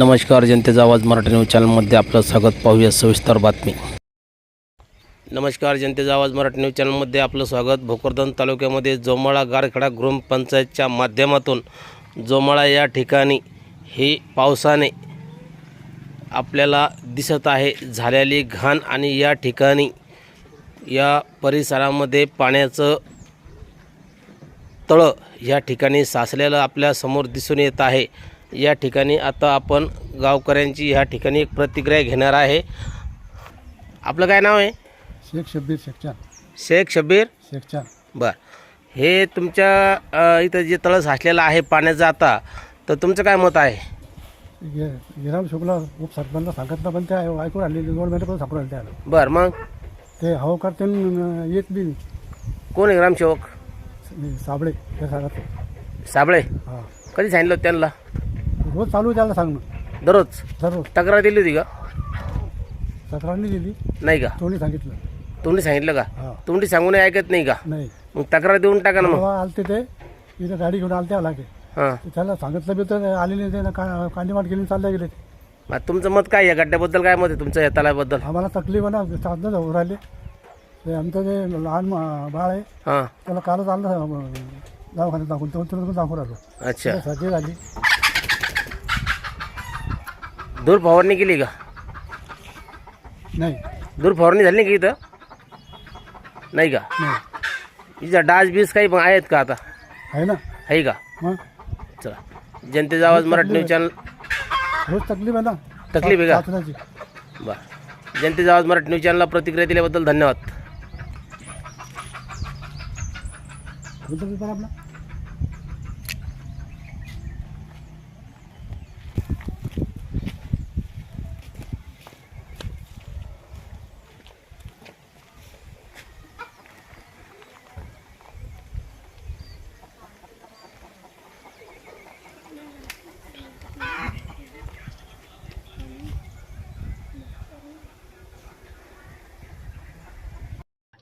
नमस्कार जनतेचा आवाज मराठी न्यूज चॅनलमध्ये आपलं स्वागत. पाहूया सविस्तर बातमी. नमस्कार जनतेचा आवाज मराठी न्यूज चॅनलमध्ये आपलं स्वागत. भोकरदन तालुक्यामध्ये जोमाळा गारखेडा ग्रामपंचायतच्या माध्यमातून जोमाळा या ठिकाणी ही पावसाने आपल्याला दिसत आहे. झालेली घाण आणि या ठिकाणी या परिसरामध्ये पाण्याचं तळं या ठिकाणी साचलेलं आपल्यासमोर दिसून येत आहे. या ठिकाणी आता आपण गावकऱ्यांची या ठिकाणी एक प्रतिक्रिया घेणार आहे. आपलं काय नाव आहे? शेख शब्बीर शेखचान. शेख शबीर शेखचान. बर. हे तुमच्या इथं जे तळं साचलेलं आहे पाण्याचं आता तर तुमचं काय मत आहे? गिराम शुक्ला उपसरपंच सांगितलं पण ते ऐकून आले दोन महिन्यापासून सापडून आले त्याला बर मग? ते हवं करते न येत बी कोण आहे ग्रामसेवक? साबळे हे सांगत साबळे? हां. कधी सांगितलं होतं त्यांना? रोज चालू आहे त्याला सांगणं. दररोज? दररोज. तक्रार दिली होती का? तक्रारनी दिली. नाही का? तोंडी सांगितलं. तुम्ही सांगितलं का? हां. तुम्ही सांगून ऐकत नाही का? नाही. मग तक्रार देऊन टाका ना मग. तेव्हा आलते ते इथं गाडी घेऊन आलते आला की. हां. त्याला सांगितलं बी तर आलेले ते ना का कांडीमाट गेली चालले गेले मग तुमचं मत काय या गड्ड्याबद्दल काय मत आहे तुमचं या तलाबद्दल आम्हाला तकलीफ आहे ना साधनं होऊन राहिले. ते आमचं जे लहान म- बाळ आहे हां. त्याला कालच आणलं अं, दवाखान्यात दाखवून तो तुला दाखवून राहिलो अच्छा. सगळी झाली. दूर फवारणी केली का? नाही. दूर फवारणी झाली नाही का इथं? नाही का? नाही. इथं डास बीस काही पण आहेत का आता? आहे ना. आहे का? मग? चला. जनतेचा आवाज मराठी न्यूज चॅनल रोज तकलीफ आहे ना. तकलीफ आहे का? साचण्याची बरं. जनतेचा आवाज मराठी न्यूज चॅनलला प्रतिक्रिया दिल्याबद्दल धन्यवाद. कोणता पेपर आपला.